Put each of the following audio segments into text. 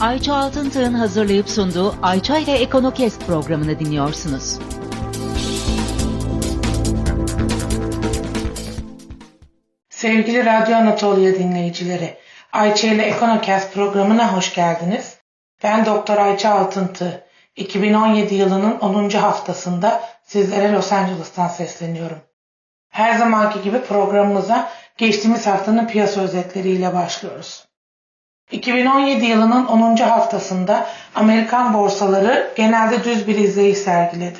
Ayça Altıntır'ın hazırlayıp sunduğu Ayça ile Ekonomikest programını dinliyorsunuz. Sevgili Radyo Anatolia dinleyicileri, Ayça ile Ekonokast programına hoş geldiniz. Ben Doktor Ayça Altıntı. 2017 yılının 10. haftasında sizlere Los Angeles'tan sesleniyorum. Her zamanki gibi programımıza geçtiğimiz haftanın piyasa özetleriyle başlıyoruz. 2017 yılının 10. haftasında Amerikan borsaları genelde düz bir izleyiş sergiledi.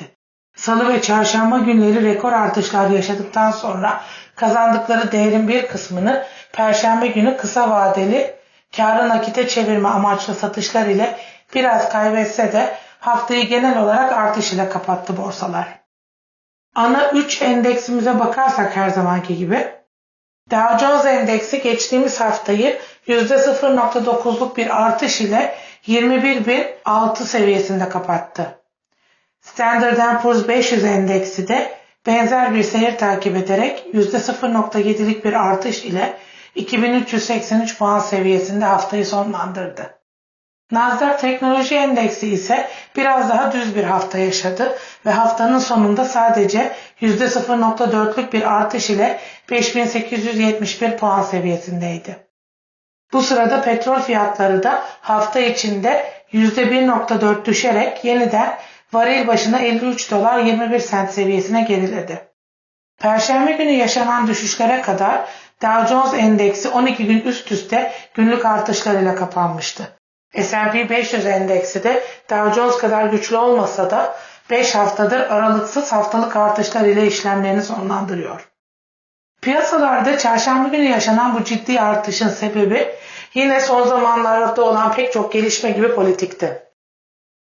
Salı ve çarşamba günleri rekor artışlar yaşadıktan sonra kazandıkları değerin bir kısmını perşembe günü kısa vadeli karı nakite çevirme amaçlı satışlar ile biraz kaybetse de haftayı genel olarak artış ile kapattı borsalar. Ana 3 endeksimize bakarsak her zamanki gibi Dow Jones Endeksi geçtiğimiz haftayı %0.9'luk bir artış ile 21.006 seviyesinde kapattı. Standard Poor's 500 endeksi de benzer bir seyir takip ederek %0.7'lik bir artış ile 2383 puan seviyesinde haftayı sonlandırdı. Nasdaq Teknoloji Endeksi ise biraz daha düz bir hafta yaşadı ve haftanın sonunda sadece %0.4'lük bir artış ile 5871 puan seviyesindeydi. Bu sırada petrol fiyatları da hafta içinde %1.4 düşerek yeniden varil başına 53 dolar 21 sent seviyesine geriledi. Perşembe günü yaşanan düşüşlere kadar Dow Jones Endeksi 12 gün üst üste günlük artışlarıyla kapanmıştı. S&P 500 endeksi de Dow Jones kadar güçlü olmasa da 5 haftadır aralıksız haftalık artışlar ile işlemlerini sonlandırıyor. Piyasalarda çarşamba günü yaşanan bu ciddi artışın sebebi yine son zamanlarda olan pek çok gelişme gibi politikti.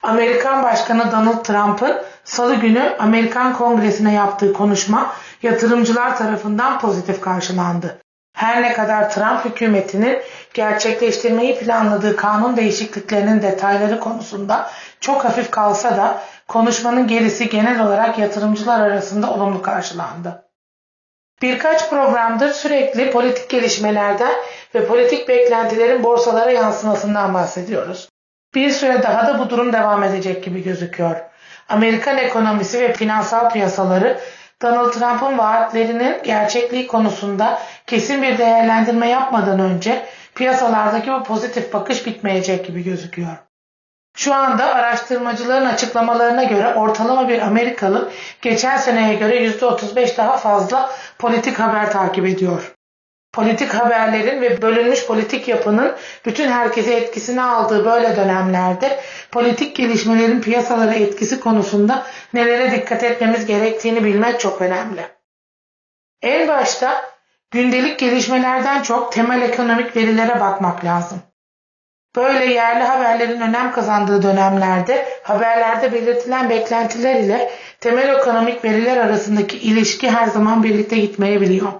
Amerikan Başkanı Donald Trump'ın salı günü Amerikan Kongresi'ne yaptığı konuşma yatırımcılar tarafından pozitif karşılandı. Her ne kadar Trump hükümetinin gerçekleştirmeyi planladığı kanun değişikliklerinin detayları konusunda çok hafif kalsa da konuşmanın gerisi genel olarak yatırımcılar arasında olumlu karşılandı. Birkaç programdır sürekli politik gelişmelerden ve politik beklentilerin borsalara yansımasından bahsediyoruz. Bir süre daha da bu durum devam edecek gibi gözüküyor. Amerikan ekonomisi ve finansal piyasaları Donald Trump'ın vaatlerinin gerçekliği konusunda kesin bir değerlendirme yapmadan önce piyasalardaki bu pozitif bakış bitmeyecek gibi gözüküyor. Şu anda araştırmacıların açıklamalarına göre ortalama bir Amerikalı geçen seneye göre %35 daha fazla politik haber takip ediyor. Politik haberlerin ve bölünmüş politik yapının bütün herkese etkisini aldığı böyle dönemlerde politik gelişmelerin piyasalara etkisi konusunda nelere dikkat etmemiz gerektiğini bilmek çok önemli. En başta gündelik gelişmelerden çok temel ekonomik verilere bakmak lazım. Böyle yerli haberlerin önem kazandığı dönemlerde haberlerde belirtilen beklentiler ile temel ekonomik veriler arasındaki ilişki her zaman birlikte gitmeyebiliyor.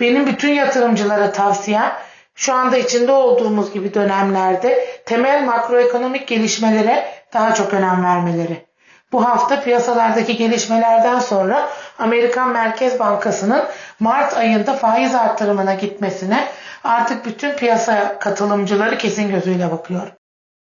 Benim bütün yatırımcılara tavsiyem şu anda içinde olduğumuz gibi dönemlerde temel makroekonomik gelişmelere daha çok önem vermeleri. Bu hafta piyasalardaki gelişmelerden sonra Amerikan Merkez Bankası'nın Mart ayında faiz arttırımına gitmesine artık bütün piyasa katılımcıları kesin gözüyle bakıyor.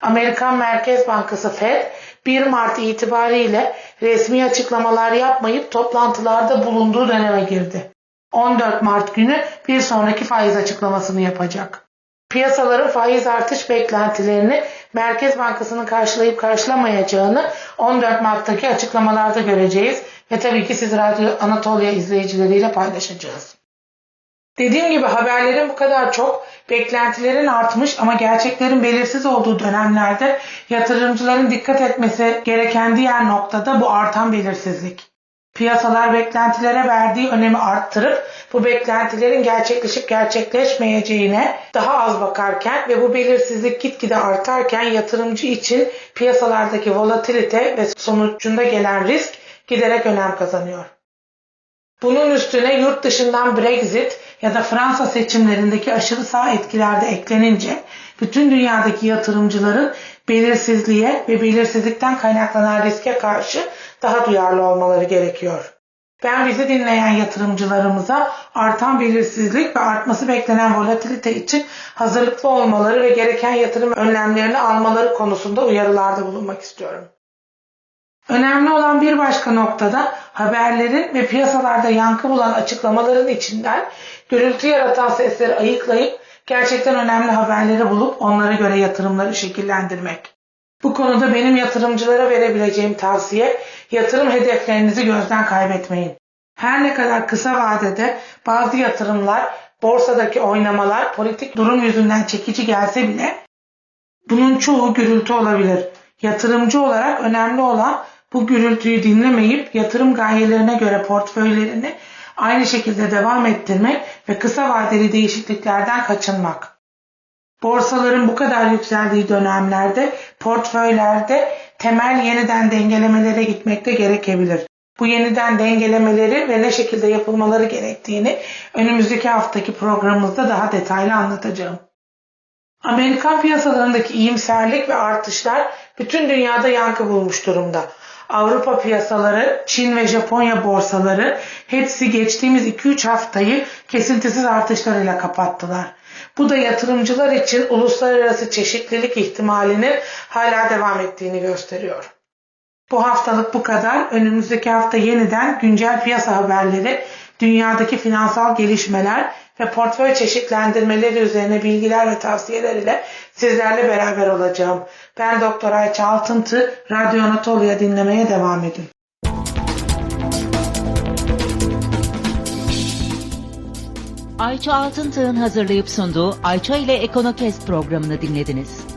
Amerikan Merkez Bankası Fed 1 Mart itibariyle resmi açıklamalar yapmayıp toplantılarda bulunduğu döneme girdi. 14 Mart günü bir sonraki faiz açıklamasını yapacak. Piyasaların faiz artış beklentilerini Merkez Bankası'nın karşılayıp karşılamayacağını 14 Mart'taki açıklamalarda göreceğiz ve tabii ki siz Radyo Anatolia izleyicileriyle paylaşacağız. Dediğim gibi haberlerin bu kadar çok, beklentilerin artmış ama gerçeklerin belirsiz olduğu dönemlerde yatırımcıların dikkat etmesi gereken diğer noktada bu artan belirsizlik. Piyasalar beklentilere verdiği önemi arttırıp bu beklentilerin gerçekleşip gerçekleşmeyeceğine daha az bakarken ve bu belirsizlik gitgide artarken yatırımcı için piyasalardaki volatilite ve sonucunda gelen risk giderek önem kazanıyor. Bunun üstüne yurt dışından Brexit ya da Fransa seçimlerindeki aşırı sağ etkiler de eklenince bütün dünyadaki yatırımcıların belirsizliğe ve belirsizlikten kaynaklanan riske karşı daha duyarlı olmaları gerekiyor. Ben bizi dinleyen yatırımcılarımıza artan belirsizlik ve artması beklenen volatilite için hazırlıklı olmaları ve gereken yatırım önlemlerini almaları konusunda uyarılarda bulunmak istiyorum. Önemli olan bir başka noktada haberlerin ve piyasalarda yankı bulan açıklamaların içinden gürültü yaratan sesleri ayıklayıp gerçekten önemli haberleri bulup onlara göre yatırımları şekillendirmek. Bu konuda benim yatırımcılara verebileceğim tavsiye yatırım hedeflerinizi gözden kaybetmeyin. Her ne kadar kısa vadede bazı yatırımlar, borsadaki oynamalar politik durum yüzünden çekici gelse bile bunun çoğu gürültü olabilir. Yatırımcı olarak önemli olan bu gürültüyü dinlemeyip yatırım gayelerine göre portföylerini aynı şekilde devam ettirmek ve kısa vadeli değişikliklerden kaçınmak. Borsaların bu kadar yükseldiği dönemlerde portföylerde temel yeniden dengelemelere gitmekte gerekebilir. Bu yeniden dengelemeleri ve ne şekilde yapılmaları gerektiğini önümüzdeki haftaki programımızda daha detaylı anlatacağım. Amerikan piyasalarındaki iyimserlik ve artışlar bütün dünyada yankı bulmuş durumda. Avrupa piyasaları, Çin ve Japonya borsaları hepsi geçtiğimiz 2-3 haftayı kesintisiz artışlarıyla kapattılar. Bu da yatırımcılar için uluslararası çeşitlilik ihtimalinin hala devam ettiğini gösteriyor. Bu haftalık bu kadar. Önümüzdeki hafta yeniden güncel piyasa haberleri, dünyadaki finansal gelişmeler ve portföy çeşitlendirmeleri üzerine bilgiler ve tavsiyeler ile sizlerle beraber olacağım. Ben Doktor Ayça Altıntı, Radyo Anatolia dinlemeye devam edin. Ayça Altıntığ'ın hazırlayıp sunduğu Ayça ile Ekonokest programını dinlediniz.